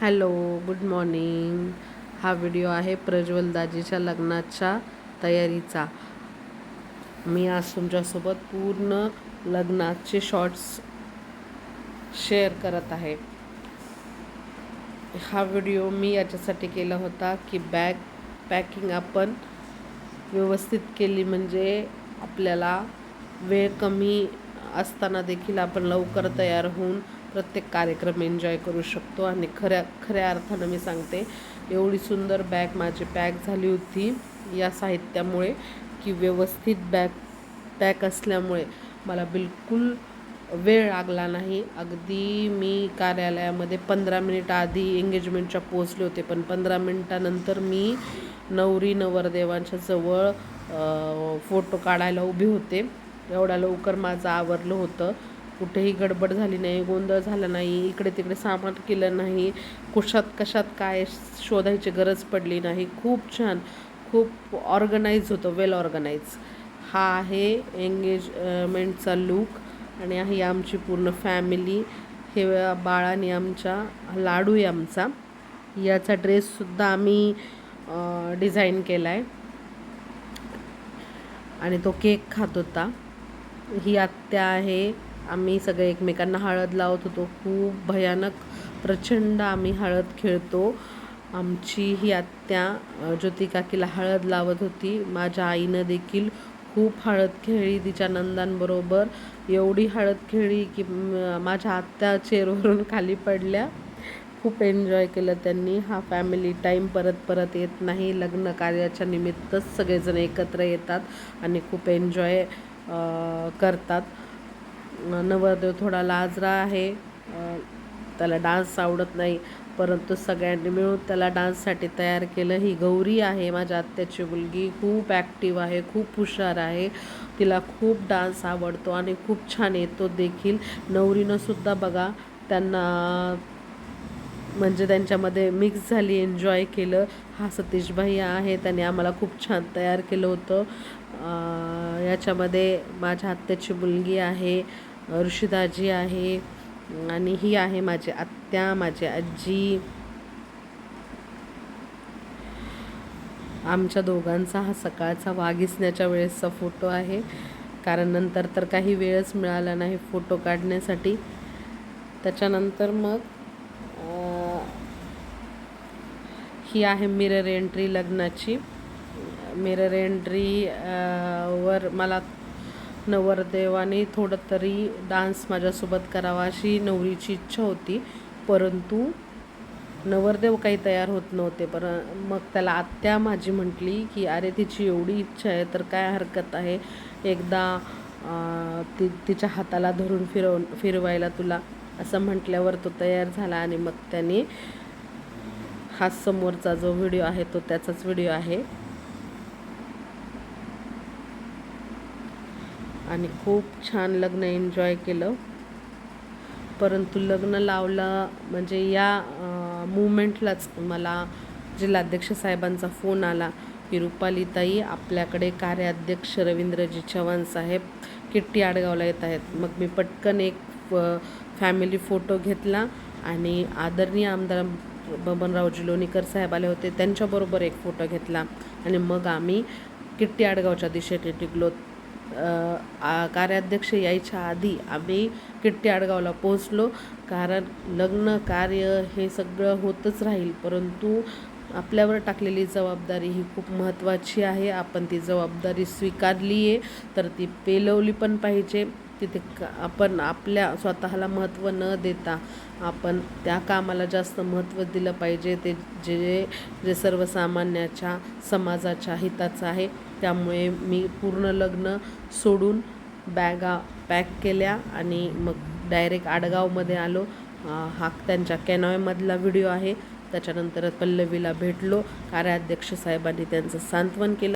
Hello good morning. हा video आहे प्रज्वल दाजीच्या लग्नाच्या तयारीचा. मी आज तुमच्यासोबत पूर्ण लग्नाचे शॉर्ट्स शेअर करत आहे. हा व्हिडिओ मी याच्यासाठी केला होता की बॅग पॅकिंग आपण व्यवस्थित केली म्हणजे आपल्याला वेळ कमी असताना देखील आपण लवकर तयार होऊन प्रत्येक कार्यक्रम एन्जॉय करू शकतो. आणि खऱ्या खऱ्या अर्थानं मी सांगते एवढी सुंदर बॅग माझी पॅक झाली होती. या साहित्यामुळे की व्यवस्थित बॅग पॅक असल्यामुळे मला बिलकुल वेळ लागला नाही. अगदी मी कार्यालयामध्ये पंधरा मिनिट आधी एंगेजमेंटच्या पोचले होते. पण पंधरा मिनटानंतर मी नवरी नवरदेवांच्या जवळ फोटो काढायला उभे होते. एवढ्या लवकर माझं आवरलं होतं. कुठेही गडबड झाली नाही गोंधळ झाला नाही इकडे तिकडे सामान केलं नाही. कुशात कशात काय शोधायची गरज पडली नाही. खूप छान खूप ऑर्गनाईज होतं वेल ऑर्गनाईज हा आहे एंगेजमेंटचा लूक आणि आहे आमची पूर्ण फॅमिली हे बाळाने आमच्या लाडू आहे आमचा. याचा ड्रेससुद्धा आम्ही डिझाईन केला आहे आणि तो केक खात होता. ही आत्या आहे. आम्ही सगळे एकमेकांना हळद लावत होतो. खूप भयानक प्रचंड आम्ही हळद खेळतो. आमची ही आत्या ज्योती काकीला हळद लावत होती. माझ्या आईनं देखील खूप हळद खेळली तिच्या नंदांबरोबर. एवढी हळद खेळली की माझ्या आत्या चेअरवरून खाली पडल्या. खूप एन्जॉय केलं त्यांनी. हा फॅमिली टाईम परत परत येत नाही. लग्न कार्याच्या निमित्तच सगळेजण एकत्र येतात आणि खूप एन्जॉय करतात. नवरदेव थोडा लाजरा आहे. त्याला डान्स आवडत नाही. परंतु सगळ्यांनी मिळून त्याला डान्ससाठी तयार केलं. ही गौरी आहे माझ्या आत्याची मुलगी. खूप ॲक्टिव्ह आहे खूप हुशार आहे. तिला खूप डान्स आवडतो आणि खूप छान येतो देखील. नवरीनंसुद्धा बघा त्यांना म्हणजे त्यांच्यामध्ये मिक्स झाली एन्जॉय केलं. हा सतीशभाई आहे त्याने आम्हाला खूप छान तयार केलं होतं. याच्यामध्ये माझ्या आत्याची मुलगी आहे ऋषिदाजी आहे आणि ही आहे माझी आत्या माझी आजी. आमच्या दोघांचा हा सकाळचा वाघिसण्याच्या वेळेसचा फोटो आहे. कारण नंतर तर काही वेळच मिळाला नाही फोटो काढण्यासाठी. त्याच्यानंतर मग ही आहे मिरर एंट्री लग्नाची. मिरर एंट्री वर मला नवरदेवाने थोडं तरी डान्स माझ्यासोबत करावा अशी नवरीची इच्छा होती. परंतु नवरदेव काही तयार होत नव्हते. पर मग त्याला आत्या माझी म्हटली की अरे तिची एवढी इच्छा आहे तर काय हरकत आहे? एकदा ती तिच्या हाताला धरून फिरव फिरवायला तुला असं म्हटल्यावर तो तयार झाला आणि मग त्याने हा समोरचा जो व्हिडिओ आहे तो त्याचाच व्हिडिओ आहे. आणि खूप छान लग्न एन्जॉय केलं. परंतु लग्न लावलं म्हणजे या मुवमेंटलाच मला जिल्हाध्यक्ष साहेबांचा फोन आला की रुपालीताई आपल्याकडे कार्याध्यक्ष रवींद्रजी चव्हाण साहेब किट्टी आडगावला येत आहेत. मग मी पटकन एक फॅमिली फोटो घेतला आणि आदरणीय आमदार बबनरावजी लोणीकर साहेब आले होते. त्यांच्याबरोबर एक फोटो घेतला आणि मग आम्ही किट्टी आडगावच्या दिशेने टिकलो कार्याध्यक्ष यायच्या आधी आम्ही किट्टी आडगावला पोहोचलो. कारण लग्न कार्य हे सगळं होतच राहील. परंतु आपल्यावर टाकलेली जबाबदारी ही खूप महत्त्वाची आहे. आपण ती जबाबदारी स्वीकारली आहे तर ती पेलवली पण पाहिजे. तिथे आपण आपल्या स्वतःला महत्त्व न देता आपण त्या कामाला जास्त महत्त्व दिलं पाहिजे. ते जे जे सर्वसामान्याच्या समाजाच्या हिताचं आहे त्यामुळे मी पूर्ण लग्न सोडून बॅगा पॅक केल्या आणि मग डायरेक्ट आडगावमध्ये आलो. हा त्यांच्या कॅनॉयमधला व्हिडिओ आहे. त्याच्यानंतर पल्लवीला भेटलो. कार्याध्यक्ष साहेबांनी त्यांचं सांत्वन केलं.